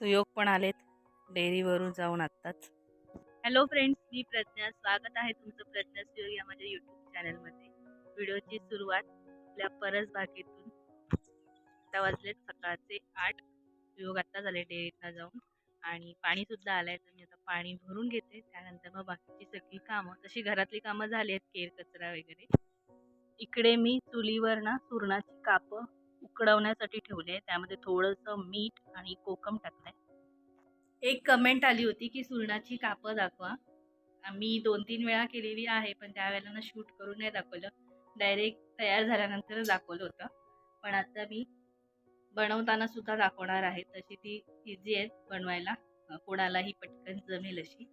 सुयोग पण आलेत. डेअरीवरून जाऊन आत्ताच. हॅलो फ्रेंड्स मी प्रज्ञा. स्वागत आहे तुमचं प्रज्ञा सुयोग या माझ्या यूट्यूब चॅनलमध्ये. व्हिडिओची सुरुवात आपल्या परस बागेतून. आता वाजलेत सकाळचे आठ. सुयोग आत्ता झाले डेअरीतला जाऊन. आणि पाणीसुद्धा आलं आहे तर मी आता पाणी भरून घेते. त्यानंतर मग बाकीची सगळी कामं. तशी घरातली कामं झाली आहेत केर कचरा वगैरे. इकडे मी चुलीवर ना सुरणाची कापं उकडवण्यासाठी ठेवले आहे त्यामध्ये थोडंसं मीठ आणि कोकम टाकलंय. एक कमेंट आली होती की सुरणाची कापं दाखवा. मी दोन तीन वेळा केलेली आहे पण त्यावेळेला ना शूट करून नाही दाखवलं. डायरेक्ट तयार झाल्यानंतर दाखवलं होतं. पण आता मी बनवताना सुद्धा दाखवणार आहे. तशी ती इझी आहे बनवायला. कोणालाही पटकन जमेल अशी.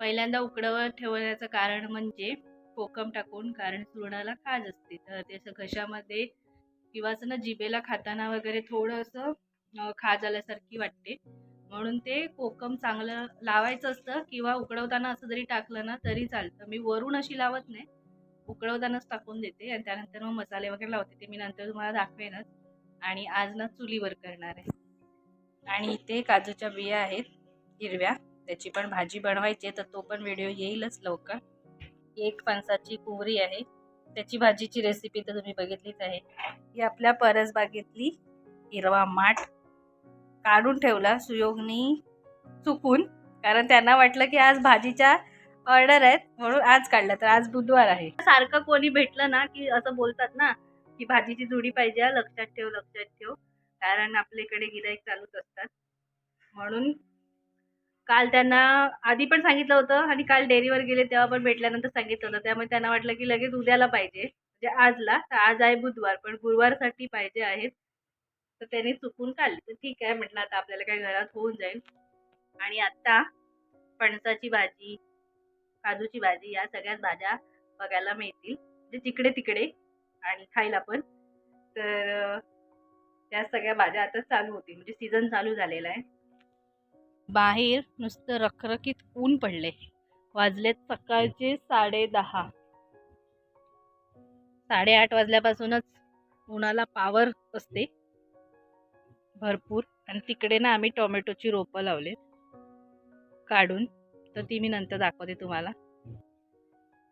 पहिल्यांदा उकडवत ठेवण्याचं कारण म्हणजे कोकम टाकून कारण सुरणाला खाज असते. तर ते असं घशामध्ये किंवा असं ना जिभेला खाताना वगैरे थोडं असं झाल्यासारखी वाटते. म्हणून ते कोकम चांगलं लावायचं असतं किंवा उकडवताना असं जरी टाकलं ना तरी चालतं. मी वरून अशी लावत नाही. उकडवतानाच टाकून देते आणि त्यानंतर मग मसाले वगैरे लावते. ते मी नंतर तुम्हाला दाखवेनच. आणि आज ना चुलीवर करणार आहे. आणि इथे काजूच्या बिया आहेत हिरव्या. त्याची पण भाजी बनवायची आहे तर तो पण व्हिडिओ येईलच लवकर. एक फणसाची कुवरी आहे. त्याची भाजीची रेसिपी तर तुम्ही बघितलीच आहे. ही आपल्या परसबागेतली हिरवा माठ काढून ठेवला सुयोगनी चुकून. कारण त्यांना वाटलं की आज भाजीच्या ऑर्डर आहेत म्हणून आज काढलं. तर आज बुधवार आहे. सारखं कोणी भेटलं ना की असं बोलतात ना की भाजीची जुडी पाहिजे लक्षात ठेव लक्षात ठेव. कारण आपल्याकडे गिराईक चालूच असतात. म्हणून काल त्यांना आधी पण सांगितलं होतं आणि काल डेअरीवर गेले तेव्हा पण भेटल्यानंतर सांगितलं होतं. त्यामुळे त्यांना वाटलं की लगेच उद्याला पाहिजे. म्हणजे आजला. तर आज आहे बुधवार पण गुरुवारसाठी पाहिजे आहेत. तर त्यांनी चुकून काढले. तर ठीक आहे म्हटलं आता आपल्याला काय घरात होऊन जाईल. आणि आत्ता फणसाची भाजी काजूची भाजी या सगळ्याच भाज्या बघायला मिळतील. म्हणजे तिकडे तिकडे आणि खायला पण. तर त्या सगळ्या भाज्या आता चालू होतील. म्हणजे सीझन चालू झालेला आहे. बाहेर नुसतं रखरखीत ऊन पडले. वाजलेत सकाळचे साडे दहा. साडेआठ वाजल्यापासूनच उन्हाला पावर असते. भरपूर. आणि तिकडे ना आम्ही टोमॅटोची रोपं लावले. काढून. तर ती मी नंतर दाखवते तुम्हाला.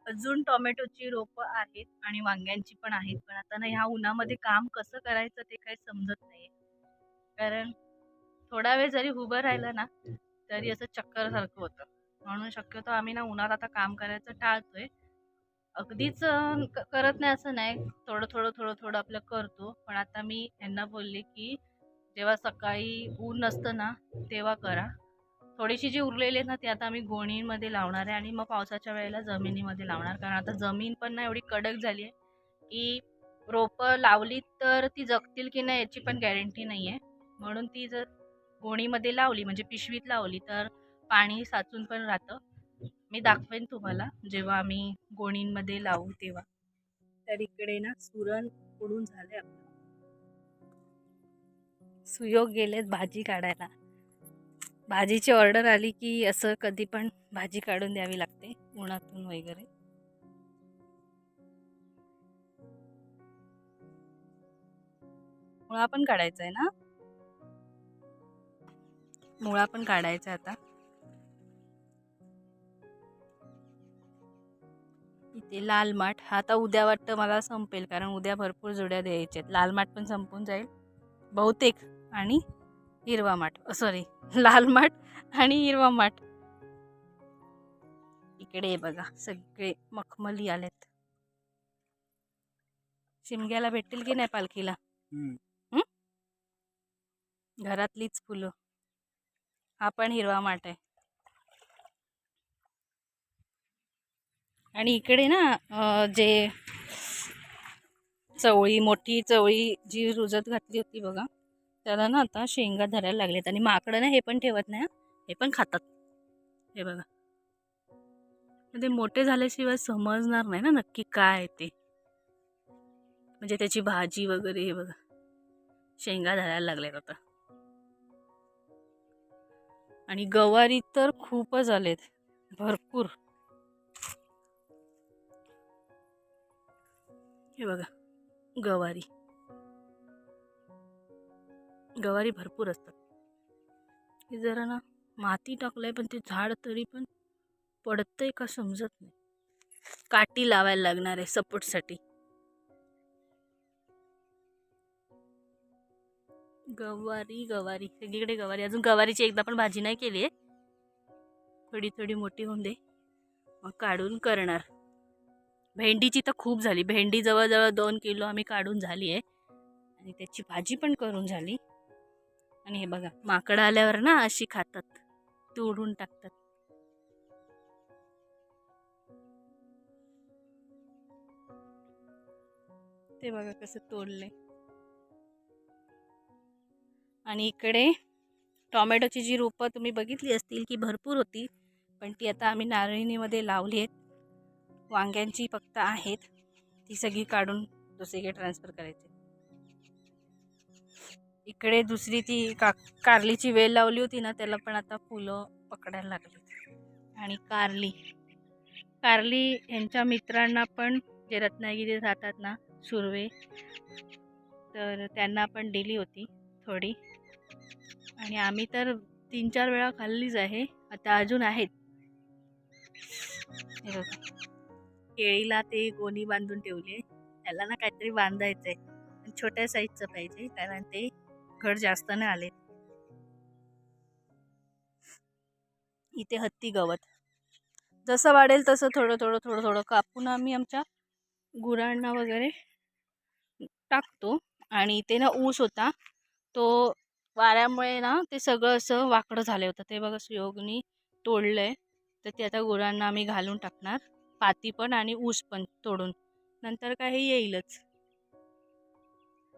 अजून टोमॅटोची रोपं आहेत आणि वांग्यांची पण आहेत. पण आता ना ह्या उन्हामध्ये काम कसं करायचं ते काही समजत नाही कारण थोडा वेळ जरी उभं राहिलं ना तरी असं चक्कर सारखं होतं. म्हणून शक्यतो आम्ही ना उन्हात आता काम करायचं टाळतोय. अगदीच करत नाही असं नाही. थोडं थोडं थोडं थोडं आपलं करतो. पण आता मी यांना बोलले की जेव्हा सकाळी ऊन नसतं ना तेव्हा करा. थोडीशी जी उरलेली आहेत ना ती आता आम्ही गोणीमध्ये लावणार आहे आणि मग पावसाच्या वेळेला जमिनीमध्ये लावणार. कारण आता जमीन पण ना एवढी कडक झाली आहे की रोपं लावली तर ती जगतील की नाही याची पण गॅरंटी नाही आहे. म्हणून ती जर गोणीमध्ये लावली म्हणजे पिशवीत लावली तर पाणी साचून पण राहतं. मी दाखवेन तुम्हाला जेव्हा आम्ही गोणींमध्ये लावू तेव्हा. तर इकडे ना सुरण उडून झाले आपलं. सुयोग गेलेत भाजी काढायला. भाजीची ऑर्डर आली की असं कधी पण भाजी काढून द्यावी लागते उन्हातून वगैरे. मुळा पण काढायचा आहे ना? मुळा पण काढायचा आता. इथे लाल माठ. हा आता उद्या वाटतं मला संपेल कारण उद्या भरपूर जोड्या द्यायच्या आहेत. लाल माठ पण संपून जाईल. बहुतेक. आणि हिरवा माठ. सॉरी लाल माठ आणि हिरवा माठ. इकडे बघा. सगळे मखमली आलेत. शिमग्याला भेटतील की नाही पालखीला? घरातलीच फुलं. हा पण हिरवा माठ आहे. आणि इकडे ना जे चवळी मोठी चवळी जी रुजत घातली होती बघा त्याला ना आता शेंगा धरायला लागलेत. आणि माकडं ना हे पण ठेवत नाही हे. पण खातात. हे बघा. ते मोठे झाल्याशिवाय समजणार नाही ना नक्की काय आहे ते. म्हणजे त्याची भाजी वगैरे हे बघा. शेंगा धरायला लागल्यात आता. आणि गवारी तर खूपच आलेत. भरपूर. हे बघा गवारी. गवारी भरपूर असतात. हे जरा ना माती टाकलंय पण ते झाड तरी पण पडतंय का समजत नाही. काठी लावायला लागणार आहे सपोर्टसाठी. गवारी गवारी. सगळीकडे गवारी. अजून गवारीची एकदा पण भाजी नाही केली आहे. थोडी थोडी मोठी होऊन दे. मग काढून करणार. भेंडीची तर खूप झाली. भेंडी जवळजवळ दोन किलो आम्ही काढून झाली आहे. आणि त्याची भाजी पण करून झाली. आणि हे बघा माकडं आल्यावर ना अशी खातात. तोडून टाकतात. ते बघा कसं तोडले आणि इकडे टॉमॅटोची जी रोपं तुम्ही बघितली असतील की भरपूर होती पण ती आता आम्ही नारळीनीमध्ये लावली आहेत. वांग्यांची फक्त आहेत. ती सगळी काढून दुसरीकडे ट्रान्सफर करायची. इकडे दुसरी ती का कारलीची वेल लावली होती ना त्याला पण आता फुलं पकडायला लागली आणि कारली. कारली यांच्या मित्रांना पण जे रत्नागिरीत राहतात ना सुर्वे तर त्यांना पण दिली होती थोडी. आणि आम्ही तर तीन चार वेळा खाल्लीच आहे. आता अजून आहेत. केळीला ते गोणी बांधून ठेवले. त्याला ना काहीतरी बांधायचं आहे छोट्या साईजचं पाहिजे कारण ते घड जास्त नाही आले. इथे हत्ती गवत. जसं वाढेल तसं थोडं थोडं थोडं थोडं कापून आम्ही आमच्या गुरांना वगैरे टाकतो. आणि इथे ना ऊस होता. तो वाऱ्यामुळे ना ते सगळं असं वाकडं झालं होतं. ते बघा सुयोगनी तोडलं आहे तर ते आता गुरांना आम्ही घालून टाकणार. पाती पण आणि ऊस पण तोडून. नंतर काही येईलच.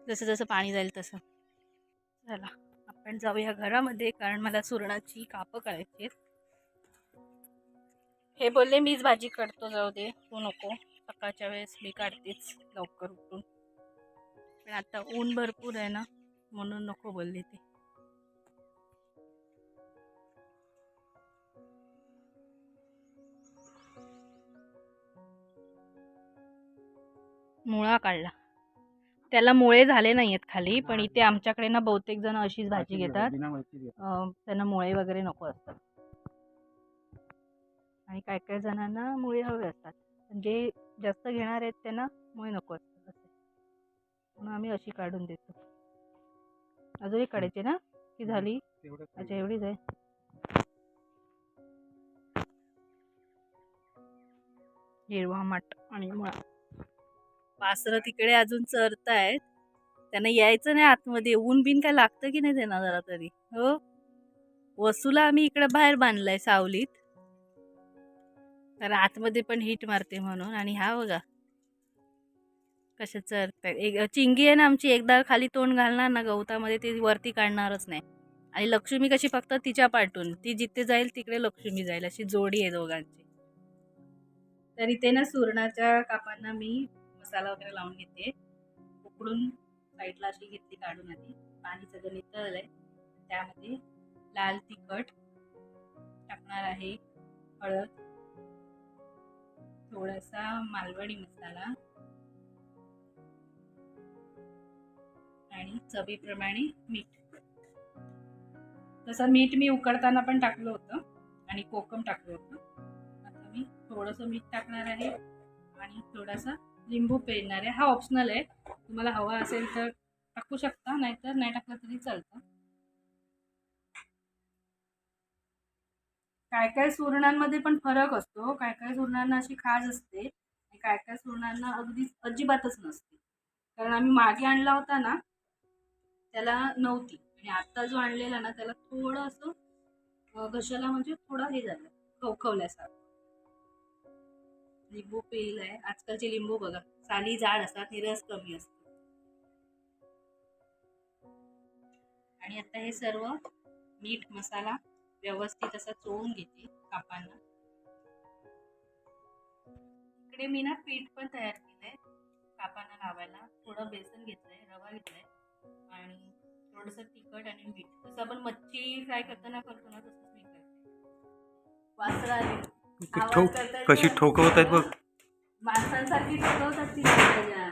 जसं जसं पाणी जाईल तसं. चला आपण जाऊया घरामध्ये कारण मला सुरणाची कापं करायची आहेत. हे बोलले मीच भाजी काढतो जाऊ दे. तू नको. सकाळच्या वेळेस मी काढतेच लवकर उठून. पण आता ऊन भरपूर आहे ना. म्हणून नको बोलले ते. मुळा काढला. त्याला मुळे झाले नाही आहेत खाली पण इथे आमच्याकडे ना बहुतेक जण अशीच भाजी घेतात. त्यांना मुळे वगैरे नको असतात. आणि काय काय जणांना मुळे हवे असतात. जे जास्त घेणार आहेत त्यांना मुळे नको असतात. असे म्हणून आम्ही अशी काढून देतो. अजून एक काढायची ना की झाली. अच्छा एवढीच आहे. हिरवा माठ आणि मुळा. वासरं तिकडे अजून चरतायत. त्यांना यायचं नाही आतमध्ये. ऊन बिन काय लागतं की नाही त्यांना जरा तरी हो? वसूला आम्ही इकडे बाहेर बांधलाय सावलीत. तर आतमध्ये पण हिट मारते म्हणून आणि हा बघा. कशा चरतायत? एक चिंगी आहे ना आमची एकदा खाली तोंड घालणार ना गवतामध्ये ती वरती काढणारच नाही. आणि लक्ष्मी कशी फक्त तिच्या पाठून ती जिथे जाईल तिकडे लक्ष्मी जाईल अशी जोडी आहे दोघांची. तर इथे ना सुरणाच्या कापांना मी मसाला वगैरे लावून घेते. उकडून साईडला अशी घेतली काढून आधी. पाणी सगळं नितळलं आहे. त्यामध्ये लाल तिखट टाकणार आहे. हळद. थोडासा मालवणी मसाला. आणि चवीप्रमाणे मीठ. तसं मीठ मी उकडताना पण टाकलं होतं आणि कोकम टाकलं होतं. आता मी थोडंसं मीठ टाकणार आहे आणि थोडासा लिंबू पेरणार आहे. हा ऑप्शनल आहे. तुम्हाला हवा असेल तर टाकू शकता नाहीतर नाही टाकलं तरी चालतं. काय काय सुरणांमध्ये पण फरक असतो. काय काय सुरणांना अशी खाज असते आणि काय काय सुरणांना अगदी अजिबातच नसते. कारण आम्ही मागे आणला होता ना त्याला नव्हती. आणि आत्ता जो आणलेला ना त्याला थोडं असं घशाला म्हणजे थोडं हे झालं खवखवल्यासारखं. लिंबू पिळलाय आजकालचे लिंबू बघा साली जाड असतात आणि रस कमी असतो. आणि आता हे सर्व मीठ मसाला व्यवस्थित असा चोळून घेते कापांना. इकडे मी ना पीठ पण तयार केलंय. कापांना लावायला थोडं बेसन घेतलंय रवा घेतलाय. आणि थोडंसं तिखट आणि मीठ. जसं आपण मच्छी फ्राय करताना करतो ना तसंच मी करते. वासरा कशी. ठोकवत आहेत बघ. माणसांसारखी ठोकवतात ती माझ्या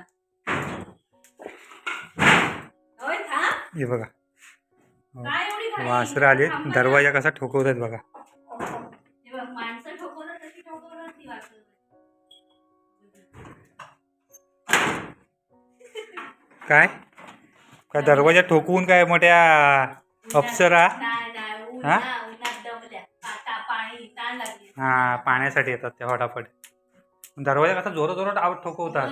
हे बघा. वासरं आले. दरवाजा कसा ठोकवतात बघा. हे बघ. काय? का दरवाजा ठोकवून काय मोठ्या अप्सरा? हा? हा पाण्यासाठी येतात त्या फटाफट. दरवाजा कसा जोरात जोरात आवाज ठोकवतात.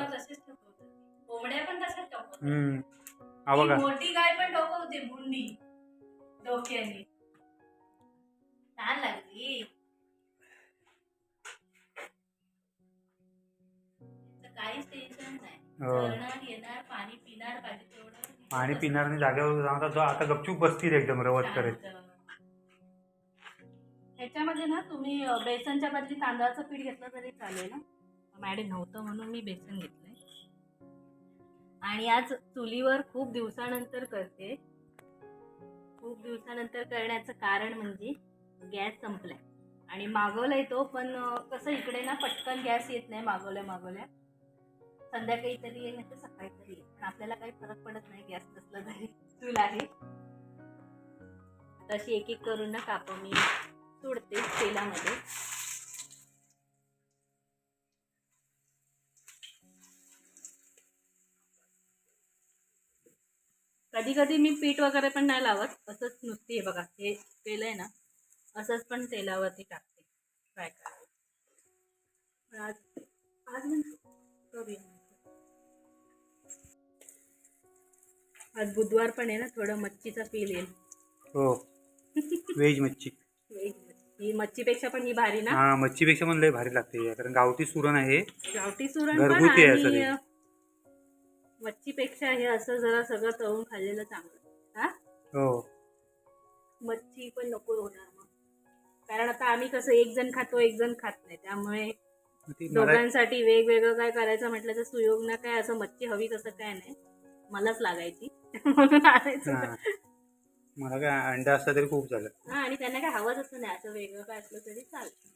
हम्म. हा मोठी गाय पण ठोकवते डोक्याने. लागली. काहीच टेन्शन नाही. हो. येणार पाणी पिणार पाहिजे. पाणी पिणार नाही जागेवर जाणार जो आता गपचूप बसतील एकदम रवत करत. ह्याच्यामध्ये ना तुम्ही बेसनच्या बदली तांदळाचं पीठ घेतलं तरी चालेल ना मॅडम नव्हतं म्हणून मी बेसन घेतलंय. आणि आज चुलीवर खूप दिवसानंतर करते. खूप दिवसानंतर करण्याचं कारण म्हणजे गॅस संपलाय. आणि मागवलाय तो पण कसं इकडे ना पटकन गॅस येत नाही मागवल्या मागवल्या संध्याकाळी तरी येईल नाही तर सकाळी तरी येईल. पण आपल्याला काही फरक पडत नाही गॅस नसला तरी. चूल आहे. तशी एक एक करून ना कापं मी सोडते तेलामध्ये. कधी कधी मी पीठ वगैरे पण नाही लावत. असंच नुसती आहे बघा हे तेल आहे ना असंच पण तेलावरती टाकते. फ्राय करायला. आज आज म्हणजे करूया आज बुधवार पण आहे ना थोडं मच्छीचा पील येईल. हो. व्हेज मच्छी. व्हेज मच्छी. ही मच्छीपेक्षा पण ही भारी ना? हा मच्छीपेक्षा पण लय भारी लागते. कारण गावठी सुरण आहे. गावठी सुरण पण घरगुती आहे आणि सगळी. मच्छीपेक्षा हे असं जरा सगळं तळून खाल्लेलं चांगलं. हा? हो. मच्छी पण नको होणार मग. कारण आता आम्ही कसं एक जण खातो एक जण खात नाही. त्यामुळे ती मला दोघांसाठी वेगवेगळं काय करायचं म्हटलं तर सुयोग ना काय असं मच्छी हवी तसं काय नाही. मलाच लागायची. म्हणून आणायचं मला काय अंडा असता तरी खूप झालं हा आणि त्यांना काय हवंच असं नाही असं वेगळं काय असलं तरी चालतं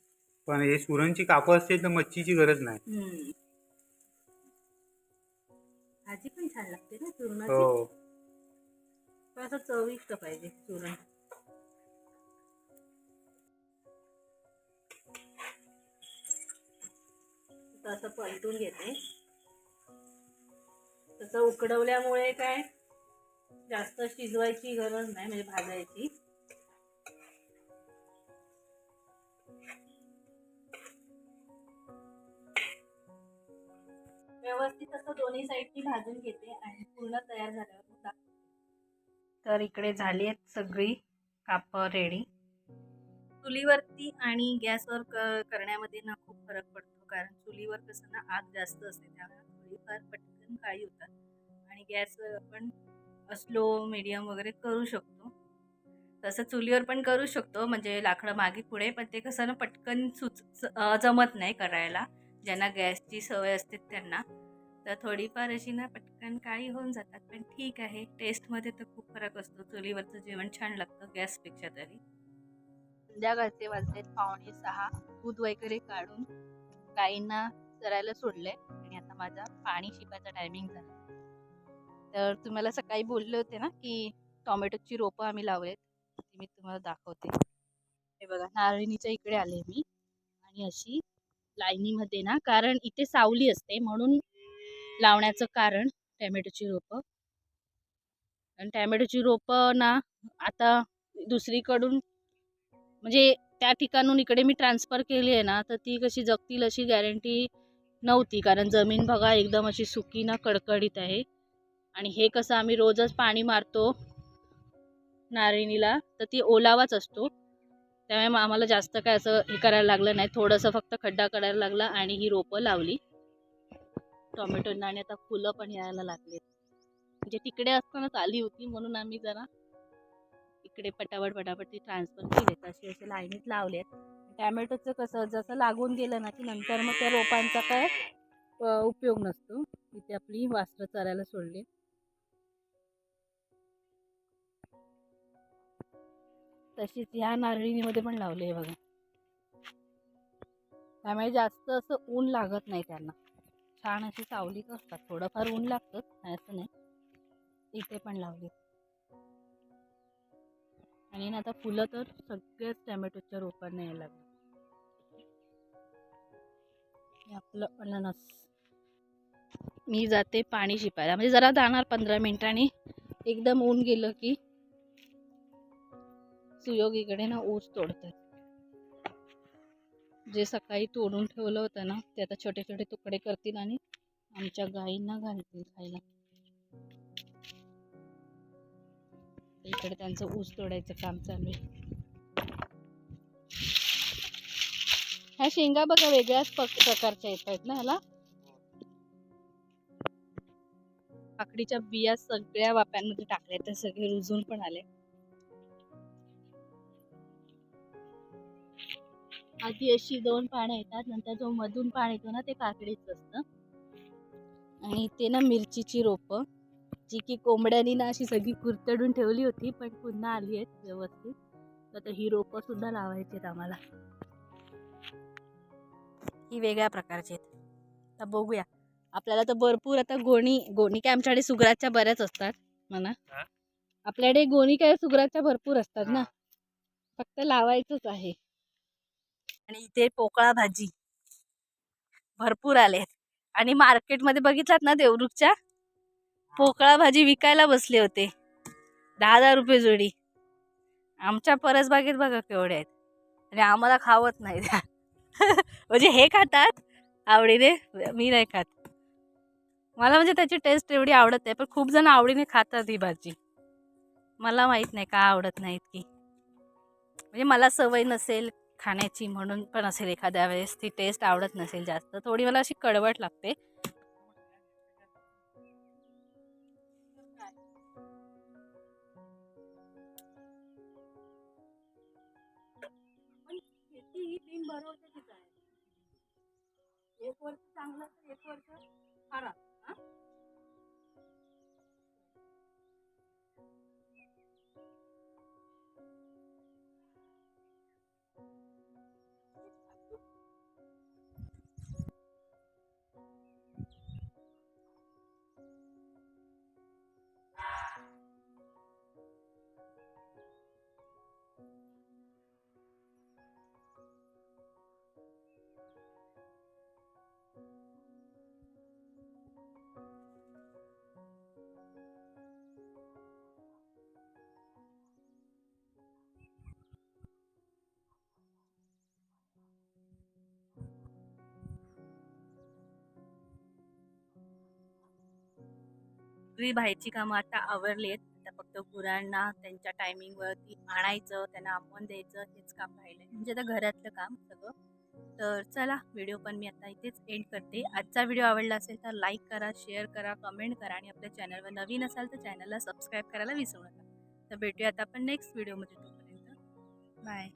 पण हे सुरणची कापं असते तर मच्छीची गरज नाही. हम्म. भाजी पण छान लागते ना चूरणाची. हो. पण असं चविष्ट पाहिजे चूर्ण. आता असं पलटून घेते. तसं उकडवल्यामुळे काय जास्त शिजवायची गरज नाही म्हणजे भाजायची. व्यवस्थित असं दोन्ही साईडनी भाजून घेते आणि पूर्ण तयार झाल्यावर तर इकडे झाली आहेत सगळी काप रेडी चुलीवरती आणि गॅसवर क करण्यामध्ये ना खूप फरक पडतो. कारण चुलीवर कसं ना आग जास्त असते त्यामुळे थोडीफार पटकन काळी होतात. आणि गॅसवर आपण स्लो मिडियम वगैरे करू शकतो. तसं चुलीवर पण करू शकतो म्हणजे लाकडं मागे पुढे पण ते कसं ना पटकन सुच जमत नाही करायला. ज्यांना गॅसची सवय असते त्यांना. तर थोडीफार अशी ना पटकन काळी होऊन जातात पण ठीक आहे. टेस्टमध्ये तर खूप फरक असतो. चुलीवरचं जेवण छान लागतं गॅसपेक्षा तरी. संध्याकाळचे वाजलेत पावणे सहा दूध वगैरे काढून गाईंना चरायला सोडले आणि आता माझा पाणी शिकायचा टायमिंग झाला. तर तुम्हाला सकाळी बोलले होते ना की टोमॅटोची रोपं आम्ही लावलेत. ती मी तुम्हाला दाखवते. हे बघा नारळीच्या इकडे आले मी. आणि अशी लाईनीमध्ये ना कारण इथे सावली असते म्हणून लावण्याचं कारण टॅमॅटोची रोपं. आणि टॅमॅटोची रोपं ना आता दुसरीकडून म्हणजे त्या ठिकाणून इकडे मी ट्रान्सफर केली आहे ना तर ती कशी जगतील अशी गॅरंटी नव्हती. कारण जमीन बघा एकदम अशी सुकी ना कडकडीत आहे. आणि हे कसं आम्ही रोजच पाणी मारतो नारिणीला तर ती ओलावाच असतो. त्यामुळे मग आम्हाला जास्त काय असं हे करायला लागलं नाही. थोडंसं फक्त खड्डा करायला लागला आणि ही रोपं लावली. टोमॅटोंना आणि आता फुलं पण यायला लागली म्हणजे तिकडे असतानाच आली होती म्हणून आम्ही जरा इकडे पटापट पटापट ती ट्रान्सफर केलेत अशी असे लाईनीत लावलेत. टॅमॅटोचं कसं जसं लागून गेलं ना की नंतर मग त्या रोपांचा काय उपयोग नसतो. इथे आपली वासरं चरायला सोडली. तशीच ह्या नारळीमध्ये पण लावले आहे बघा. त्यामुळे जास्त असं ऊन लागत नाही त्यांना. छान अशी सावली असतात. थोडंफार ऊन लागतं असं नाही. इथे पण लावली आणि ना आता फुलं तर सगळ्याच टॅमॅटोच्या रोपांना यायला लागले. आपलं अननस. मी जाते पाणी शिपायला. म्हणजे जरा जाणार पंधरा मिनिटांनी एकदम ऊन गेलं की सुयोगीकडे ना ऊस तोडतात. जे सकाळी तोडून ठेवलं होतं ना ते आता छोटे छोटे तुकडे करतील आणि आमच्या गाईंना घालतील खायला. इकडे त्यांचं ऊस तोडायचं काम चालू आहे. ह्या शेंगा बघा वेगळ्याच पक- प्रकारच्या येत आहेत ना ह्याला? काकडीच्या बिया सगळ्या वाप्यांमध्ये टाकल्या तर सगळे रुजून पण आले. आधी अशी दोन पानं येतात नंतर जो मधून पान येतो ना ते काकडीच असतं. आणि ते ना मिरचीची रोपं. जी की कोंबड्यांनी ना अशी सगळी कुरतडून ठेवली होती पण पुन्हा आली आहेत व्यवस्थित. तर आता ही रोपं सुद्धा लावायची आहेत आम्हाला. ही वेगळ्या प्रकारची आहेत. आता बघूया. आपल्याला तर भरपूर आता गोणी गोणी काय आमच्याकडे सुगराच्या बऱ्याच असतात म्हणा? आपल्याकडे गोणी काय सुगराच्या भरपूर असतात ना. फक्त लावायचंच आहे. आणि इथे पोकळा भाजी. भरपूर आले आणि मार्केटमध्ये बघितलात ना देवरुखच्या? पोकळा भाजी विकायला बसले होते. दहा दहा रुपये जोडी. आमच्या परसबागेत बघा केवढे आहेत. आणि आम्हाला खावत नाही त्या. म्हणजे हे खातात आवडीने मी नाही खात. मला म्हणजे त्याची टेस्ट एवढी आवडत नाही पण खूप जण आवडीने खातात ही भाजी. मला माहीत नाही का आवडत नाही इतकी म्हणजे मला सवय नसेल खाण्याची म्हणून पण असेल एखाद्या वेळेस ती टेस्ट आवडत नसेल जास्त. थोडी मला अशी कडवट लागते. एक वर्ष चांगलं तर एक वर्ष खराब. सगळी बाहेरची कामं आता आवरली आहेत आता फक्त गुरांना त्यांच्या टायमिंगवरती आणायचं त्यांना आपण द्यायचं हेच काम राहिलं म्हणजे आता घरातलं काम सगळं तर चला व्हिडिओ पण मी आता इथेच एंड करते. आजचा व्हिडिओ आवडला असेल तर लाईक करा शेअर करा कमेंट करा आणि आपल्या चॅनलवर नवीन असाल तर चॅनलला सबस्क्राईब करायला विसरू नका. तर भेटूया आता आपण नेक्स्ट व्हिडिओमध्ये तोपर्यंत. बाय.